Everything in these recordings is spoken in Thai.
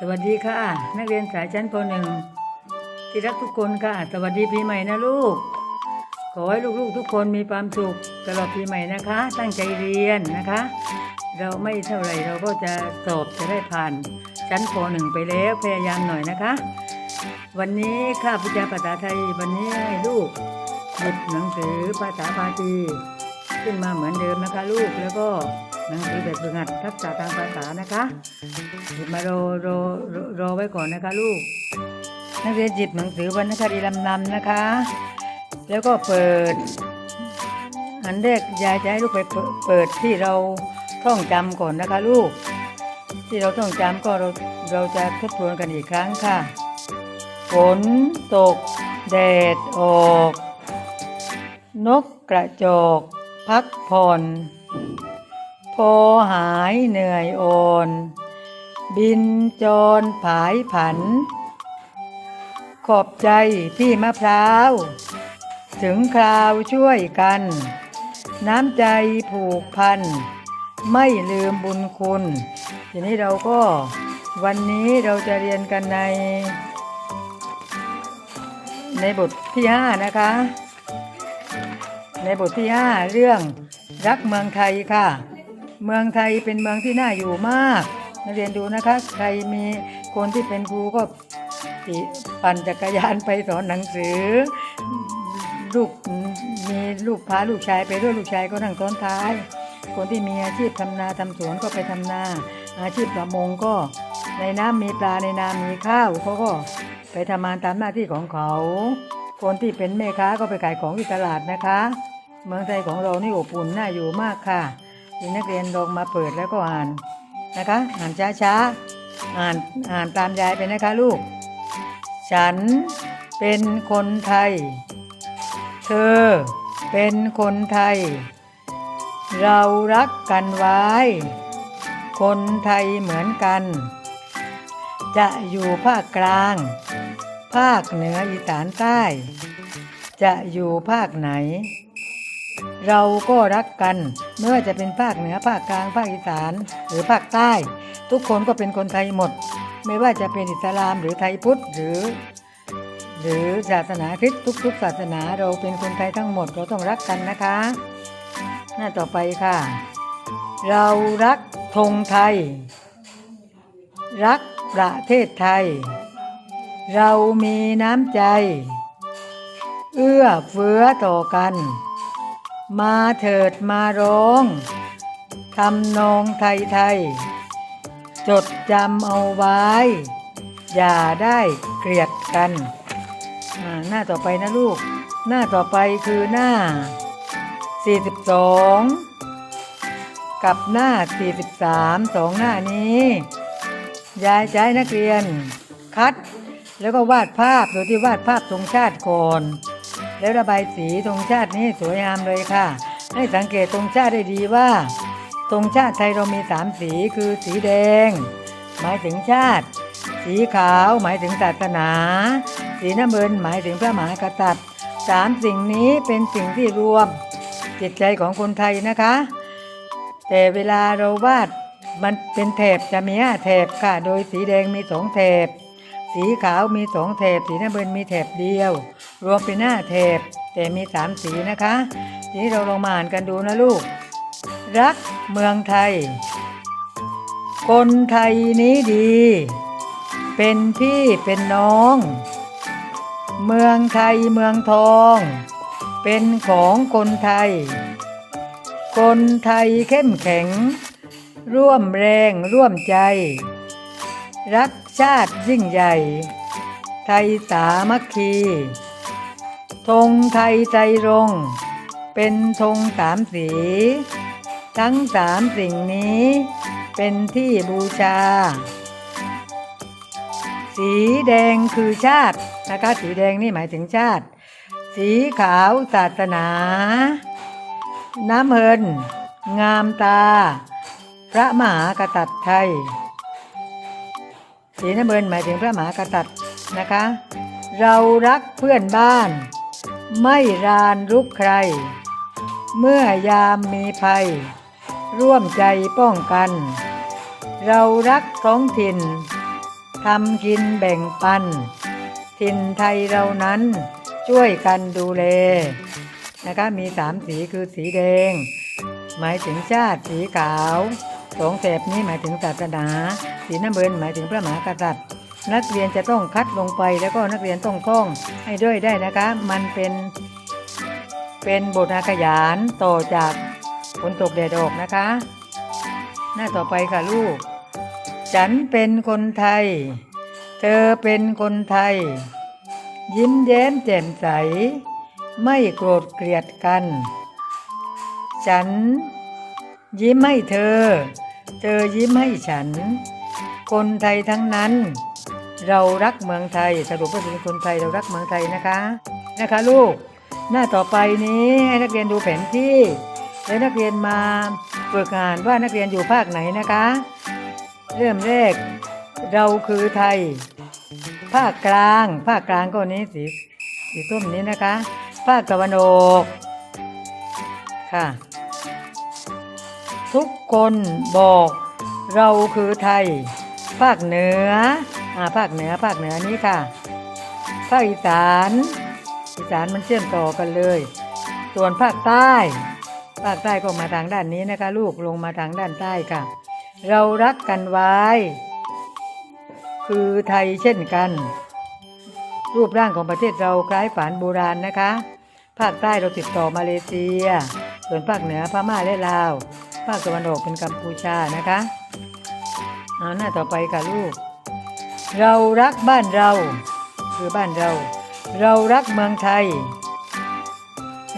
สวัสดีค่ะ นักเรียนสายชั้นปหนึ่งที่รักทุกคนค่ะ สวัสดีปีใหม่นะลูก ขอให้ลูกๆทุกคนมีความสุขตลอดปีใหม่นะคะ ตั้งใจเรียนนะคะ เราไม่เท่าไหร่เราก็จะสอบจะได้ผ่าน ชั้นปหนึ่งไปแล้วพยายามหน่อยนะคะ วันนี้ข้าพเจ้าภาษาไทยวันนี้ให้ลูกหยิบหนังสือภาษาพาลีขึ้นมาเหมือนเดิมนะคะลูกแล้วก็ หนังสือแบบฝึกหัดทักษะทางภาษานะคะหยิบมารอรอรอไว้ก่อนนะคะลูก นักเรียนหยิบหนังสือวรรณคดีลำนำนะคะ แล้วก็เปิด อันแรกยายจะให้ลูกไปเปิดที่เราท่องจำก่อนนะคะลูก ที่เราท่องจำก็เราเราจะทบทวนกันอีกครั้งค่ะฝนตก แดดออก นกกระจอก พักผ่อน พอหายเหนื่อยอ่อน บินจรผายผัน ขอบใจพี่มะพร้าว ถึงคราวช่วยกัน น้ำใจผูกพัน ไม่ลืมบุญคุณ ทีนี้เราก็วันนี้เราจะเรียนกันใน ในบทที่ห้านะคะ ในบทที่ห้าเรื่องรักเมืองไทยค่ะ เมืองไทยเป็นเมืองที่น่าอยู่มากนักเรียนดูนะคะ ใครมีคนที่เป็นครูก็ปั่นจักรยานไปสอนหนังสือ ลูกมีลูกพาลูกชายไปด้วยลูกชายก็นั่งซ้อนท้าย คนที่มีอาชีพทำนาทำสวนก็ไปทำนา อาชีพประมงก็ ในน้ำมีปลาในนามีข้าวเขาก็ไปทำงานตามหน้าที่ของเขา คนที่เป็นแม่ค้าก็ไปขายของที่ตลาดนะคะ เมืองไทยของเรานี่อบอุ่นน่าอยู่มากค่ะ มีนักเรียนลองมาเปิดแล้วก็อ่านนะคะ อ่านช้าๆ อ่านอ่านตามยายไปนะคะลูก ฉันเป็นคนไทย เธอเป็นคนไทย เรารักกันไว้ คนไทยเหมือนกัน จะอยู่ภาคกลาง ภาคเหนืออีสานใต้ จะอยู่ภาคไหน เราก็รักกันไม่ว่าจะเป็นภาคเหนือภาคกลางภาคอีสานหรือภาคใต้ ทุกคนก็เป็นคนไทยหมด ไม่ว่าจะเป็นอิสลามหรือไทยพุทธหรือ หรือศาสนาคริสต์ทุก ๆ ศาสนาเราเป็นคนไทยทั้งหมดเราต้องรักกันนะคะ หน้าต่อไปค่ะ เรารักธงไทย รักประเทศไทย เรามีน้ำใจ เอื้อเฟื้อต่อกัน มาเถิดมาร้องทำนองไทยไทยจดจำเอาไว้ อย่าได้เกลียดกันหน้าต่อไปนะลูก หน้าต่อไปคือหน้า 42 กับหน้า 43 สองหน้านี้ยายใช้นักเรียน คัด แล้วก็วาดภาพโดยที่วาดภาพธงชาติก่อน แล้วระบายสีธงชาตินี้สวยงามเลยค่ะ ให้สังเกตธงชาติได้ดีว่าธงชาติไทยเรามีสามสีคือสีแดง หมายถึงชาติ สีขาวหมายถึงศาสนา สีน้ำเงินหมายถึงพระมหากษัตริย์สามสิ่งนี้เป็นสิ่งที่รวมจิตใจของคนไทยนะคะ แต่เวลาเราวาดมันเป็นแถบจะมีห้าแถบค่ะ โดยสีแดงมีสองแถบ สีขาวมีสองแถบ สีน้ำเงินมีแถบเดียว รวมเป็นห้าแถบ แต่มีสามสีนะคะทีนี้เราลองมาอ่านกันดูนะลูก รักเมืองไทย คนไทยนี้ดี เป็นพี่เป็นน้อง เมืองไทยเมืองทอง เป็นของคนไทย คนไทยเข้มแข็ง ร่วมแรงร่วมใจ รัก ชาติยิ่งใหญ่ ไทยสามัคคีธงไทยใจรง เป็นธงสามสี ทั้งสามสิ่งนี้ เป็นที่บูชา สีแดงคือชาตินะคะสีแดงนี่หมายถึงชาติ สีขาวศาสนา น้ำเงิน งามตา พระมหากษัตริย์ไทย สีน้ำเงินหมายถึงพระมหากษัตริย์นะคะ เรารักเพื่อนบ้าน ไม่รานรุกใคร เมื่อยามมีภัย ร่วมใจป้องกัน เรารักท้องถิ่นทำกินแบ่งปัน ถิ่นไทยเรานั้นช่วยกันดูแลนะคะมีสามสีคือสีแดง หมายถึงชาติสีขาวสองแถบนี้หมายถึงศาสนา สีน้ำเงินหมายถึงพระมหากษัตริย์ นักเรียนจะต้องคัดลงไปแล้วก็นักเรียนต้องท่องให้ด้วยได้นะคะ มันเป็นเป็นบทอาขยานต่อจากฝนตกแดดออกนะคะ หน้าต่อไปค่ะลูก ฉันเป็นคนไทย เธอเป็นคนไทย ยิ้มแย้มแจ่มใส ไม่โกรธเกลียดกัน ฉัน ยิ้มให้เธอ เธอยิ้มให้ฉัน คนไทยทั้งนั้น เรารักเมืองไทยสรุปว่าเป็นคนไทยเรารักเมืองไทยนะคะนะคะลูก หน้าต่อไปนี้ให้นักเรียนดูแผนที่แล้วนักเรียนมาฝึกงานว่านักเรียนอยู่ภาคไหนนะคะ เริ่มแรก เราคือไทย ภาคกลาง ภาคกลางก็นี้สีสีส้มนี้นะคะ ภาคตะวันออกค่ะ ทุกคนบอกเราคือไทย ภาคเหนืออ่าภาคเหนือภาคเหนือนี้ค่ะ ภาคอีสาน อีสานมันเชื่อมต่อกันเลย ส่วนภาคใต้ ภาคใต้ก็มาทางด้านนี้นะคะ ลูกลงมาทางด้านใต้ค่ะ เรารักกันไว้ คือไทยเช่นกัน รูปร่างของประเทศเราคล้ายฝานโบราณนะคะ ภาคใต้เราติดต่อมาเลเซีย ส่วนภาคเหนือพม่าและลาว ภาคตะวันออกเป็นกัมพูชานะคะ เอาหน้าต่อไปค่ะลูก เรารักบ้านเรา คือบ้านเรา เรารักเมืองไทย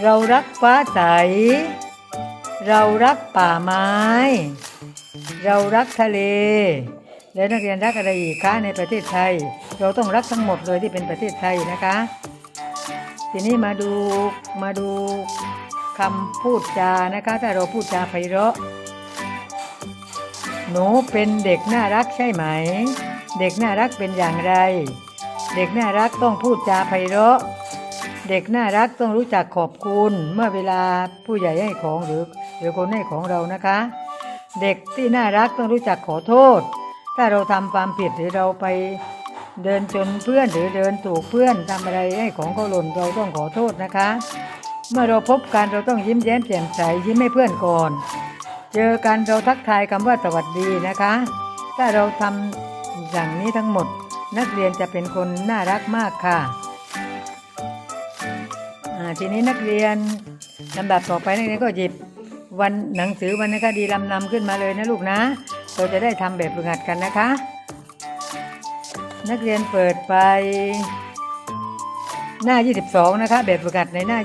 เรารักฟ้าใส เรารักป่าไม้ เรารักทะเล และนักเรียนรักอะไรอีกคะในประเทศไทย เราต้องรักทั้งหมดเลยที่เป็นประเทศไทยนะคะ ทีนี้มาดูมาดูคำพูดจานะคะ ถ้าเราพูดจาไพเราะ หนูเป็นเด็กน่ารักใช่ไหม เด็กน่ารักเป็นอย่างไร เด็กน่ารักต้องพูดจาไพเราะ เด็กน่ารักต้องรู้จักขอบคุณ เมื่อเวลาผู้ใหญ่ให้ของหรือหรือคนให้ของเรานะคะ เด็กที่น่ารักต้องรู้จักขอโทษ ถ้าเราทำความผิดหรือเราไปเดินชนเพื่อนหรือเดินถูกเพื่อนทำอะไรให้ของเขาหล่นเราต้องขอโทษนะคะ เมื่อเราพบกันเราต้องยิ้มแย้มแจ่มใสยิ้มให้เพื่อนก่อน เจอกันเราทักทายคำว่าสวัสดีนะคะ ถ้าเราทำอย่างนี้ทั้งหมด นักเรียนจะเป็นคนน่ารักมากค่ะอ่าทีนี้นักเรียนลำดับต่อไปนักเรียนก็หยิบวันหนังสือวรรณคดีลำนำขึ้นมาเลยนะลูกนะ เราจะได้ทำแบบฝึกหัดกันนะคะ นักเรียนเปิดไป หน้า 22 นะคะ แบบฝึกหัดในหน้า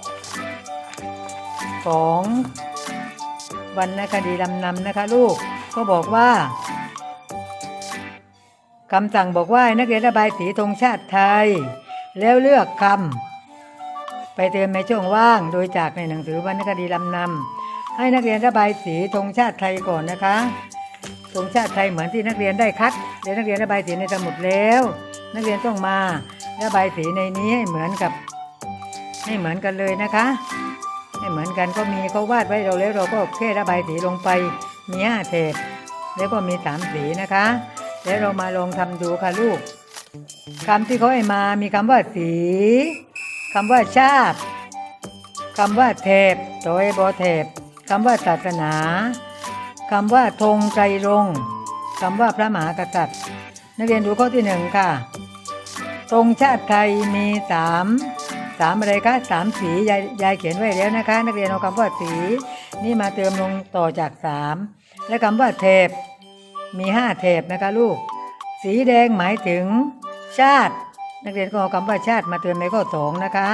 22ของ วรรณคดีลำนำนะคะลูกก็บอกว่าคำสั่งบอกว่านักเรียนระบายสีธงชาติไทย แล้วเลือกคำไปเติมในช่องว่างโดยจากในหนังสือวรรณคดีลำนำให้นักเรียนระบายสีธงชาติไทยก่อนนะคะธงชาติไทยเหมือนที่นักเรียนได้คัดเดี๋ยวนักเรียนระบายสีในสมุดแล้ว นักเรียนต้องมาระบายสีในนี้ให้เหมือนกับให้เหมือนกันเลยนะคะ ให้เหมือนกันก็มีเขาวาดไว้เราแล้วเราก็แค่ระบายสีลงไปมีห้าเศษแล้วก็มีสามสีนะคะ แล้วเรามาลองทำดูค่ะลูกคำที่เขาให้มามีคำว่าสีคำว่าชาติคำว่าเทพโดยบอเทพคำว่าศาสนาคำว่าธงไตรรงค์คำว่าพระมหากษัตริย์ นักเรียนดูข้อที่หนึ่งค่ะธงชาติไทยมีสาม สามอะไรคะสามสียายยายเขียนไว้แล้วนะคะ นักเรียนเอาคำว่าสี นี่มาเติมลงต่อจากสามและคำว่าเทพมีห้าเทพนะคะลูก สีแดงหมายถึง ชาติ นักเรียนก็เอาคำว่าชาติมาเติมในข้อสองนะคะ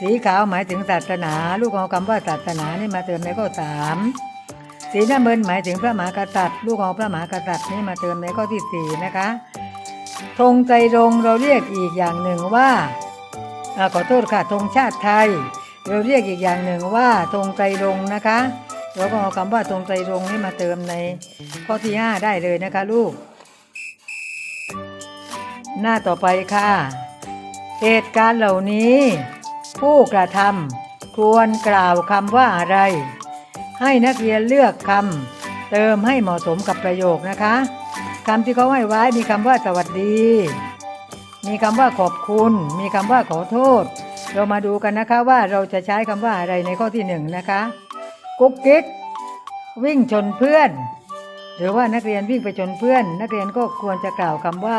สีขาวหมายถึงศาสนา ลูกเอาคำว่าศาสนานี่มาเติมในข้อสามสีน้ำเงินหมายถึงพระมหากษัตริย์ ลูกเอาพระมหากษัตริย์นี่มาเติมในข้อที่สี่นะคะธงใจรงเราเรียกอีกอย่างหนึ่งว่า ขอโทษค่ะธงชาติไทย เราเรียกอีกอย่างหนึ่งว่าธงใจรรงนะคะเราก็เอาคำว่าธงใจรรงนี่มาเติมในข้อที่ห้าได้เลยนะคะลูก หน้าต่อไปค่ะ เหตุการณ์เหล่านี้ ผู้กระทำควรกล่าวคำว่าอะไร ให้นักเรียนเลือกคำเติมให้เหมาะสมกับประโยคนะคะคคำที่เขาให้ไว้มีคำว่าสวัสดี มีคำว่าขอบคุณ มีคำว่าขอโทษ เรามาดูกันนะคะว่าเราจะใช้คำว่าอะไรในข้อที่หนึ่งนะคะ กุ๊กกิ๊กวิ่งชนเพื่อน หรือว่านักเรียนวิ่งไปชนเพื่อน นักเรียนก็ควรจะกล่าวคำว่า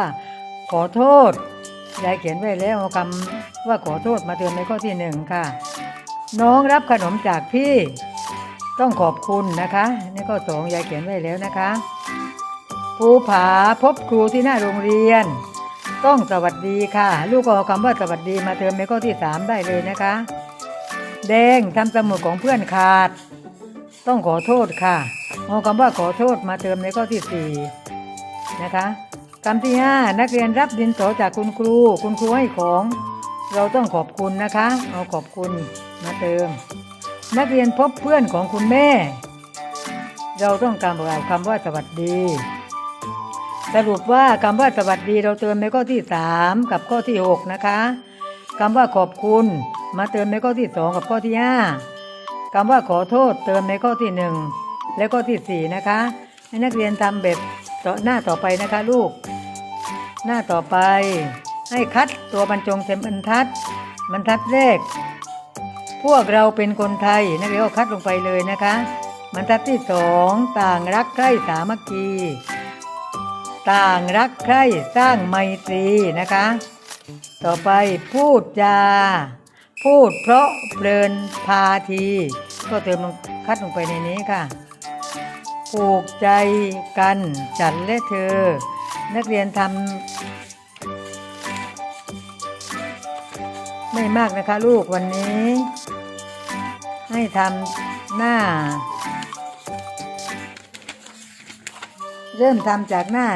ขอโทษยายเขียนไว้แล้วเอาคำว่าขอโทษมาเติมในข้อที่หนึ่งค่ะ น้องรับขนมจากพี่ ต้องขอบคุณนะคะนี่ข้อสองยายเขียนไว้แล้วนะคะภูผาพบครูที่หน้าโรงเรียน ต้องสวัสดีค่ะ ลูกก็เอาคำว่าสวัสดีมาเติมในข้อที่สามได้เลยนะคะ แดงทำสมุดของเพื่อนขาด ต้องขอโทษค่ะเอาคำว่าขอโทษมาเติมในข้อที่สี่นะคะคำที่ห้านักเรียนรับดินสอจากคุณครู คุณครูให้ของ เราต้องขอบคุณนะคะเอาขอบคุณมาเติม นักเรียนพบเพื่อนของคุณแม่ เราต้องการกล่าคำว่าสวัสดี สรุปว่าคำว่าสวัสดีเราเติมในข้อที่สามกับข้อที่หกนะคะคำว่าขอบคุณ มาเติมในข้อที่สองกับข้อที่ห้าคำว่าขอโทษเติมในข้อที่หนึ่งและข้อที่สี่นะคะให้นักเรียนทำแบบต่อหน้าต่อไปนะคะลูก หน้าต่อไป ให้คัดตัวบรรจงเต็มบรรทัดบรรทัดแรก พวกเราเป็นคนไทยนักเรียนก็คัดลงไปเลยนะคะบรรทัดที่สองต่างรักใคร่สามัคคี ต่างรักใคร่สร้างไมตรีนะคะ ต่อไปพูดจา พูดเพราะเพลินพาที ก็เติมลงคัดลงไปในนี้ค่ะผูกใจกันฉันและเธอ นักเรียนทำไม่มากนะคะลูกวันนี้ ให้ทำหน้า เริ่มทำจากหน้า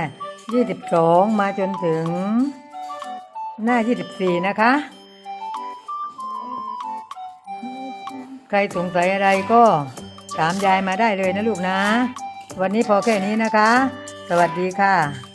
22 มาจนถึงหน้า 24 นะคะ ใครสงสัยอะไรก็ถามยายมาได้เลยนะลูกนะ วันนี้พอแค่นี้นะคะ สวัสดีค่ะ